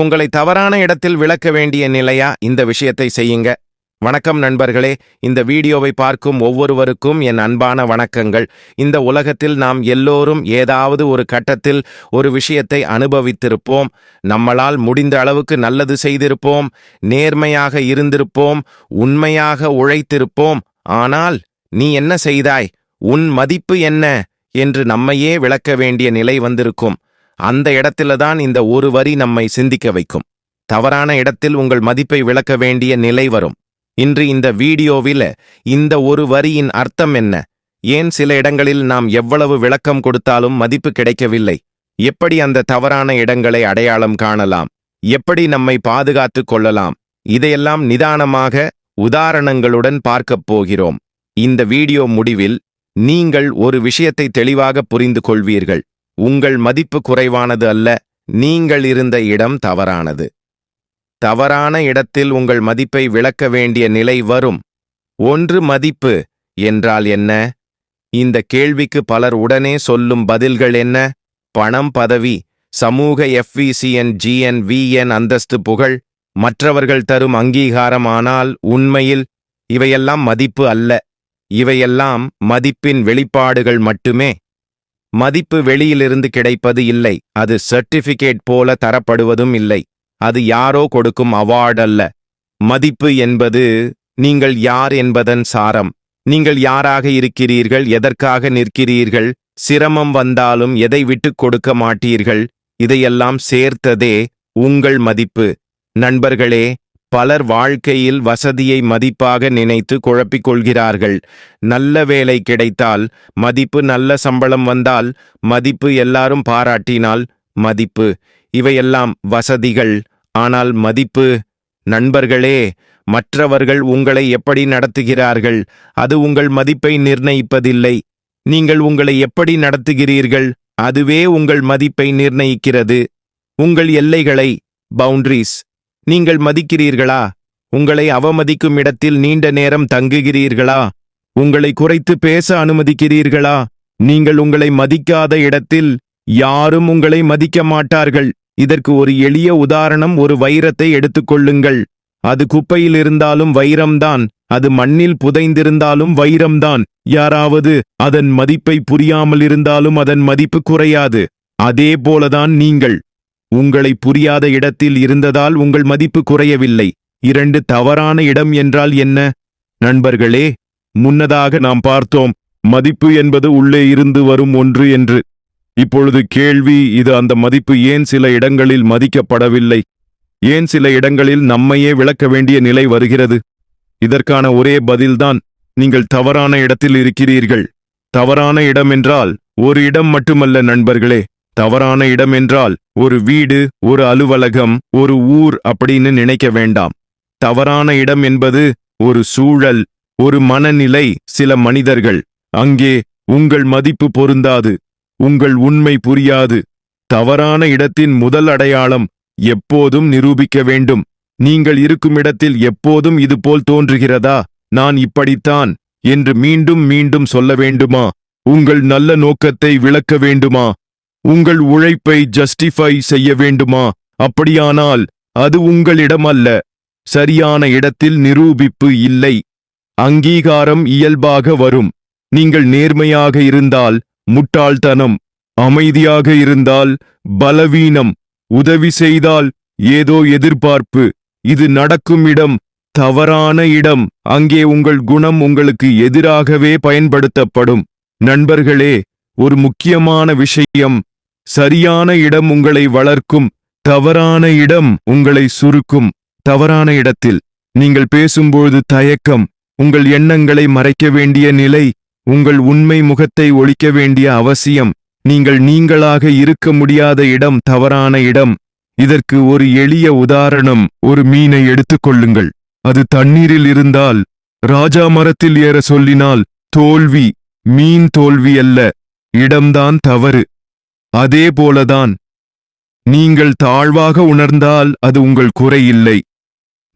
உங்களை தவறான இடத்தில் விளக்க வேண்டிய நிலையா? இந்த விஷயத்தை செய்யுங்க. வணக்கம் நண்பர்களே. இந்த வீடியோவை பார்க்கும் ஒவ்வொருவருக்கும் என் அன்பான வணக்கங்கள். இந்த உலகத்தில் நாம் எல்லோரும் ஏதாவது ஒரு கட்டத்தில் ஒரு விஷயத்தை அனுபவித்திருப்போம். நம்மளால் முடிந்த அளவுக்கு நல்லது செய்திருப்போம். நேர்மையாக இருந்திருப்போம். உண்மையாக உழைத்திருப்போம். ஆனால் நீ என்ன செய்தாய்? உன் மதிப்பு என்ன? என்று நம்மையே விளக்க வேண்டிய நிலை வந்திருக்கும். அந்த இடத்துல தான் இந்த ஒரு வரி நம்மை சிந்திக்க வைக்கும். தவறான இடத்தில் உங்கள் மதிப்பை விளக்க வேண்டிய நிலை வரும். இன்று இந்த வீடியோவில் இந்த ஒரு வரியின் அர்த்தம் என்ன? ஏன் சில இடங்களில் நாம் எவ்வளவு விளக்கம் கொடுத்தாலும் மதிப்பு கிடைக்கவில்லை? எப்படி அந்த தவறான இடங்களை அடையாளம் காணலாம்? எப்படி நம்மை பாதுகாத்துக் கொள்ளலாம்? இதையெல்லாம் நிதானமாக உதாரணங்களுடன் பார்க்கப் போகிறோம். இந்த வீடியோ முடிவில் நீங்கள் ஒரு விஷயத்தை தெளிவாக புரிந்து கொள்வீர்கள். உங்கள் மதிப்பு குறைவானது அல்ல நீங்கள் இருந்த இடம் தவறானது. தவறான இடத்தில் உங்கள் மதிப்பை விளக்க வேண்டிய நிலை வரும். ஒன்று மதிப்பு என்றால் என்ன? இந்த கேள்விக்கு பலர் உடனே சொல்லும் பதில்கள் என்ன? பணம் பதவி சமூக எஃப்விசிஎன் ஜிஎன் விஎன் அந்தஸ்து புகழ். மற்றவர்கள் தரும் அங்கீகாரம் ஆனால் உண்மையில் இவையெல்லாம் மதிப்பு அல்ல. இவையெல்லாம் மதிப்பின் வெளிப்பாடுகள் மட்டுமே. மதிப்பு வெளியிலிருந்து கிடைப்பது இல்லை அது சர்டிபிகேட் போல தரப்படுவதும் இல்லை அது யாரோ கொடுக்கும் அவார்ட் அல்ல. மதிப்பு என்பது நீங்கள் யார் என்பதன் சாரம். நீங்கள் யாராக இருக்கிறீர்கள் எதற்காக நிற்கிறீர்கள் சிரமம் வந்தாலும் எதை விட்டுக் கொடுக்க மாட்டீர்கள் இதையெல்லாம் சேர்த்ததே உங்கள் மதிப்பு. நண்பர்களே பலர் வாழ்க்கையில் வசதியை மதிப்பாக நினைத்து குழப்பிக் கொள்கிறார்கள். நல்ல வேலை கிடைத்தால் மதிப்பு நல்ல சம்பளம் வந்தால் மதிப்பு எல்லாரும் பாராட்டினால் மதிப்பு. இவையெல்லாம் வசதிகள். ஆனால் மதிப்பு நண்பர்களே மற்றவர்கள் உங்களை எப்படி நடத்துகிறார்கள்? அது உங்கள் மதிப்பை நிர்ணயிப்பதில்லை. நீங்கள் உங்களை எப்படி நடத்துகிறீர்கள்? அதுவே உங்கள் மதிப்பை நிர்ணயிக்கிறது. உங்கள் எல்லைகளை பவுண்டரிஸ் நீங்கள் மதிக்கிறீர்களா? உங்களை அவமதிக்கும் இடத்தில் நீண்ட நேரம் தங்குகிறீர்களா? உங்களை குறைத்து பேச அனுமதிக்கிறீர்களா? நீங்கள் உங்களை மதிக்காத இடத்தில் யாரும் உங்களை மதிக்க மாட்டார்கள். இதற்கு ஒரு எளிய உதாரணம் ஒரு வைரத்தை எடுத்துக்கொள்ளுங்கள் அது குப்பையில் இருந்தாலும் வைரம்தான். அது மண்ணில் புதைந்திருந்தாலும் வைரம்தான். யாராவது அதன் மதிப்பை புரியாமல் இருந்தாலும் அதன் மதிப்பு குறையாது. அதே போலதான் நீங்கள். உங்களை புரியாத இடத்தில் இருந்ததால் உங்கள் மதிப்பு குறையவில்லை. இரண்டு தவறான இடம் என்றால் என்ன? நண்பர்களே முன்னதாக நாம் பார்த்தோம் மதிப்பு என்பது உள்ளே இருந்து வரும் ஒன்று என்று. இப்பொழுது கேள்வி இது அந்த மதிப்பு ஏன் சில இடங்களில் மதிக்கப்படவில்லை? ஏன் சில இடங்களில் நம்மையே விளக்க வேண்டிய நிலை வருகிறது? இதற்கான ஒரே பதில்தான் நீங்கள் தவறான இடத்தில் இருக்கிறீர்கள். தவறான இடம் என்றால் ஒரு இடம் மட்டுமல்ல நண்பர்களே. தவறான இடம் என்றால் ஒரு வீடு ஒரு அலுவலகம் ஒரு ஊர் அப்படின்னு நினைக்க வேண்டாம். தவறான இடம் என்பது ஒரு சூழல் ஒரு மனநிலை சில மனிதர்கள். அங்கே உங்கள் மதிப்பு பொருந்தாது உங்கள் உண்மை புரியாது. தவறான இடத்தின் முதல் அடையாளம் எப்போதும் நிரூபிக்க வேண்டும். நீங்கள் இருக்கும் இடத்தில் எப்போதும் இதுபோல் தோன்றுகிறதா? நான் இப்படித்தான் என்று மீண்டும் மீண்டும் சொல்ல வேண்டுமா? உங்கள் நல்ல நோக்கத்தை விளக்க வேண்டுமா? உங்கள் உழைப்பை ஜஸ்டிஃபை செய்ய வேண்டுமா? அப்படியானால் அது உங்களிடம் அல்ல சரியான இடத்தில் நிரூபிப்பு இல்லை. அங்கீகாரம் இயல்பாக வரும். நீங்கள் நேர்மையாக இருந்தால் முட்டாள்தனம். அமைதியாக இருந்தால் பலவீனம். உதவி செய்தால் ஏதோ எதிர்பார்ப்பு. இது நடக்கும் இடம். தவறான இடம். அங்கே உங்கள் குணம் உங்களுக்கு எதிராகவே பயன்படுத்தப்படும். நண்பர்களே ஒரு முக்கியமான விஷயம். சரியான இடம் உங்களை வளர்க்கும் தவறான இடம் உங்களை சுருக்கும். தவறான இடத்தில் நீங்கள் பேசும்போது தயக்கம் உங்கள் எண்ணங்களை மறைக்க வேண்டிய நிலை உங்கள் உண்மை முகத்தை ஒழிக்க வேண்டிய அவசியம். நீங்கள் நீங்களாக இருக்க முடியாத இடம் தவறான இடம். இதற்கு ஒரு எளிய உதாரணம் ஒரு மீனை எடுத்துக்கொள்ளுங்கள் அது தண்ணீரில் இருந்தால் ராஜா மரத்தில் ஏற சொல்லினால் தோல்வி மீன் தோல்வி அல்ல இடம்தான் தவறு. அதே போலதான் நீங்கள் தாழ்வாக உணர்ந்தால் அது உங்கள் குறையில்லை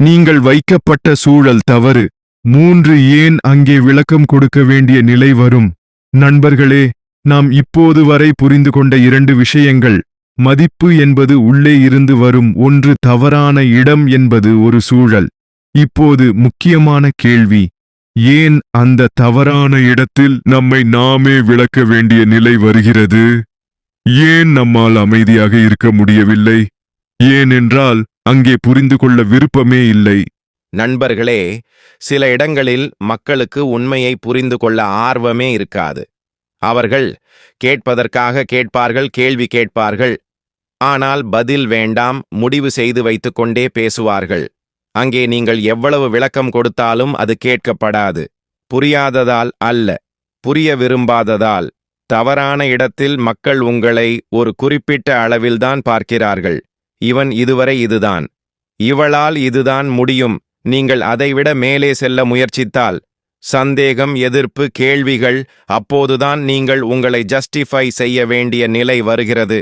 நீங்கள் வைக்கப்பட்ட சூழல் தவறு. மூன்று ஏன் அங்கே விளக்கம் கொடுக்க வேண்டிய நிலை வரும்? நண்பர்களே நாம் இப்போது வரை புரிந்து கொண்ட இரண்டு விஷயங்கள். மதிப்பு என்பது உள்ளே இருந்து வரும் ஒன்று தவறான இடம் என்பது ஒரு சூழல். இப்போது முக்கியமான கேள்வி. ஏன் அந்த தவறான இடத்தில் நம்மை நாமே விளக்க வேண்டிய நிலை வருகிறது? ஏன் நம்மால் அமைதியாக இருக்க முடியவில்லை? ஏனென்றால் அங்கே புரிந்து கொள்ள விருப்பமே இல்லை. நண்பர்களே சில இடங்களில் மக்களுக்கு உண்மையை புரிந்து கொள்ள ஆர்வமே இருக்காது. அவர்கள் கேட்பதற்காக கேட்பார்கள் கேள்வி கேட்பார்கள். ஆனால் பதில் வேண்டாம் முடிவு செய்து வைத்துக்கொண்டே பேசுவார்கள். அங்கே நீங்கள் எவ்வளவு விளக்கம் கொடுத்தாலும் அது கேட்கப்படாது. புரியாததால் அல்ல புரிய விரும்பாததால். தவறான இடத்தில் மக்கள் உங்களை ஒரு குறிப்பிட்ட அளவில்தான் பார்க்கிறார்கள். இவன் இதுவரை இதுதான். இவளால் இதுதான் முடியும். நீங்கள் அதைவிட மேலே செல்ல முயற்சித்தால். சந்தேகம் எதிர்ப்பு கேள்விகள் அப்போதுதான் நீங்கள் உங்களை ஜஸ்டிஃபை செய்ய வேண்டிய நிலை வருகிறது.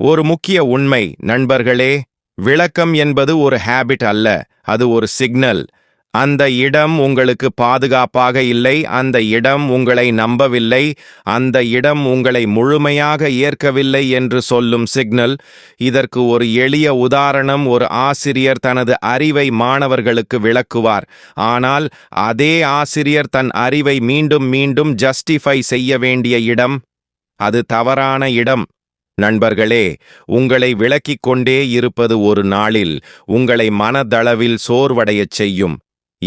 ஒரு முக்கிய உண்மை நண்பர்களே விளக்கம் என்பது ஒரு ஹேபிட் அல்ல அது ஒரு சிக்னல் அந்த இடம் உங்களுக்கு பாதுகாப்பாக இல்லை அந்த இடம் உங்களை நம்பவில்லை அந்த இடம் உங்களை முழுமையாக ஏற்கவில்லை என்று சொல்லும் சிக்னல். இதற்கு ஒரு எளிய உதாரணம் ஒரு ஆசிரியர் தனது அறிவை மாணவர்களுக்கு விளக்குவார். ஆனால் அதே ஆசிரியர் தன் அறிவை மீண்டும் மீண்டும் ஜஸ்டிஃபை செய்ய வேண்டிய இடம் அது தவறான இடம். நண்பர்களே உங்களை விளக்கிக் கொண்டே இருப்பது ஒரு நாளில் உங்களை மனதளவில் சோர்வடையச் செய்யும்.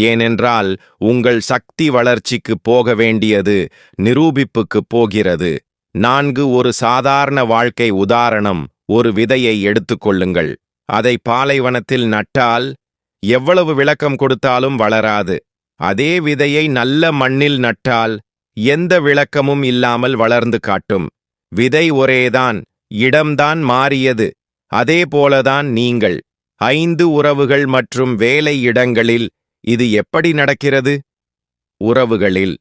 ஏனென்றால் உங்கள் சக்தி வளர்ச்சிக்கு போக வேண்டியது நிரூபிப்புக்கு போகிறது. நான்கு ஒரு சாதாரண வாழ்க்கை உதாரணம் ஒரு விதையை எடுத்துக்கொள்ளுங்கள் அதை பாலைவனத்தில் நட்டால் எவ்வளவு விளக்கம் கொடுத்தாலும் வளராது. அதே விதையை நல்ல மண்ணில் நட்டால் எந்த விளக்கமும் இல்லாமல் வளர்ந்து காட்டும். விதை ஒரேதான் இடம்தான் மாறியது. அதே போலதான் நீங்கள். ஐந்து உறவுகள் மற்றும் வேலை இடங்களில் இது எப்படி நடக்கிறது? உறவுகளில்.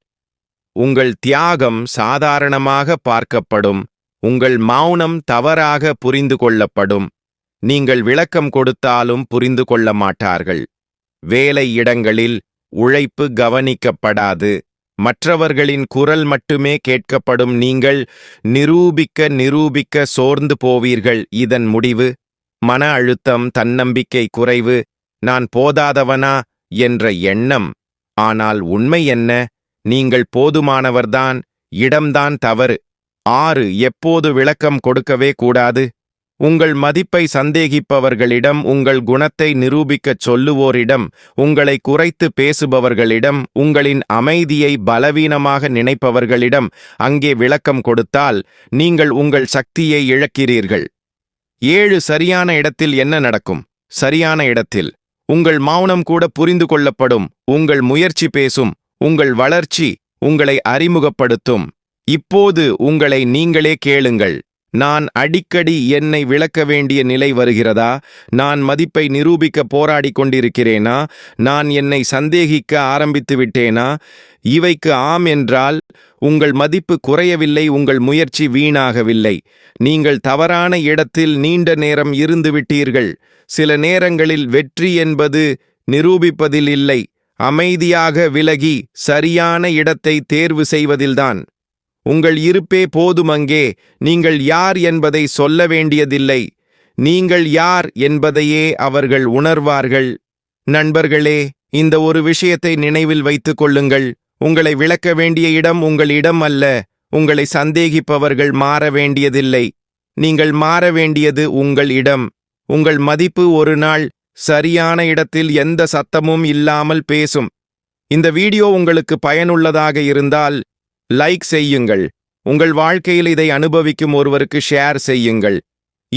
உங்கள் தியாகம் சாதாரணமாக பார்க்கப்படும். உங்கள் மௌனம் தவறாக புரிந்து கொள்ளப்படும். நீங்கள் விளக்கம் கொடுத்தாலும் புரிந்து கொள்ள மாட்டார்கள். வேலை இடங்களில் உழைப்பு கவனிக்கப்படாது. மற்றவர்களின் குரல் மட்டுமே கேட்கப்படும். நீங்கள் நிரூபிக்க நிரூபிக்க சோர்ந்து போவீர்கள். இதன் முடிவு? மன அழுத்தம் தன்னம்பிக்கை குறைவு. நான் போதாதவனா? என்ற எண்ணம். ஆனால் உண்மை என்ன? நீங்கள் போதுமானவர்தான் இடம்தான் தவறு. ஆறு எப்போது விளக்கம் கொடுக்கவே கூடாது? உங்கள் மதிப்பை சந்தேகிப்பவர்களிடம் உங்கள் குணத்தை நிரூபிக்கச் சொல்லுவோரிடம் உங்களை குறைத்து பேசுபவர்களிடம் உங்களின் அமைதியை பலவீனமாக நினைப்பவர்களிடம் அங்கே விளக்கம் கொடுத்தால் நீங்கள் உங்கள் சக்தியை இழக்கிறீர்கள். ஏழு சரியான இடத்தில் என்ன நடக்கும்? சரியான இடத்தில். உங்கள் மௌனம் கூட புரிந்து கொள்ளப்படும் உங்கள் முயற்சி பேசும் உங்கள் வளர்ச்சி உங்களை அறிமுகப்படுத்தும். இப்போது உங்களை நீங்களே கேளுங்கள். நான் அடிக்கடி என்னை விளக்க வேண்டிய நிலை வருகிறதா? நான் மதிப்பை நிரூபிக்க போராடிக் கொண்டிருக்கிறேனா? நான் என்னை சந்தேகிக்க ஆரம்பித்து விட்டேனா? இவைக்கு ஆம் என்றால் உங்கள் மதிப்பு குறையவில்லை உங்கள் முயற்சி வீணாகவில்லை. நீங்கள் தவறான இடத்தில் நீண்ட நேரம் இருந்துவிட்டீர்கள் சில நேரங்களில் வெற்றி என்பது நிரூபிப்பதில் இல்லை. அமைதியாக விலகி சரியான இடத்தை தேர்வு செய்வதில்தான். உங்கள் இருப்பே போதுமங்கே நீங்கள் யார் என்பதை சொல்ல வேண்டியதில்லை. நீங்கள் யார் என்பதையே அவர்கள் உணர்வார்கள். நண்பர்களே இந்த ஒரு விஷயத்தை நினைவில் வைத்துக் கொள்ளுங்கள். உங்களை விளக்க வேண்டிய இடம் உங்கள் இடம் அல்ல. உங்களை சந்தேகிப்பவர்கள் மாற வேண்டியதில்லை. நீங்கள் மாற வேண்டியது உங்கள் இடம். உங்கள் மதிப்பு ஒரு நாள் சரியான இடத்தில் எந்த சத்தமும் இல்லாமல் பேசும். இந்த வீடியோ உங்களுக்கு பயனுள்ளதாக இருந்தால் லைக் செய்யுங்கள். உங்கள் வாழ்க்கையில் இதை அனுபவிக்கும் ஒருவருக்கு ஷேர் செய்யுங்கள்.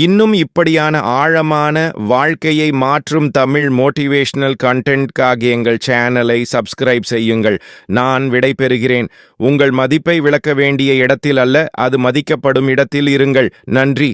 இன்னும் இப்படியான ஆழமான வாழ்க்கையை மாற்றும் தமிழ் மோட்டிவேஷனல் கண்டென்ட்காக எங்கள் சேனலை சப்ஸ்கிரைப் செய்யுங்கள். நான் விடைபெறுகிறேன். உங்கள் மதிப்பை விளக்க வேண்டிய இடத்தில் அல்ல அது மதிக்கப்படும் இடத்தில் இருங்கள். நன்றி.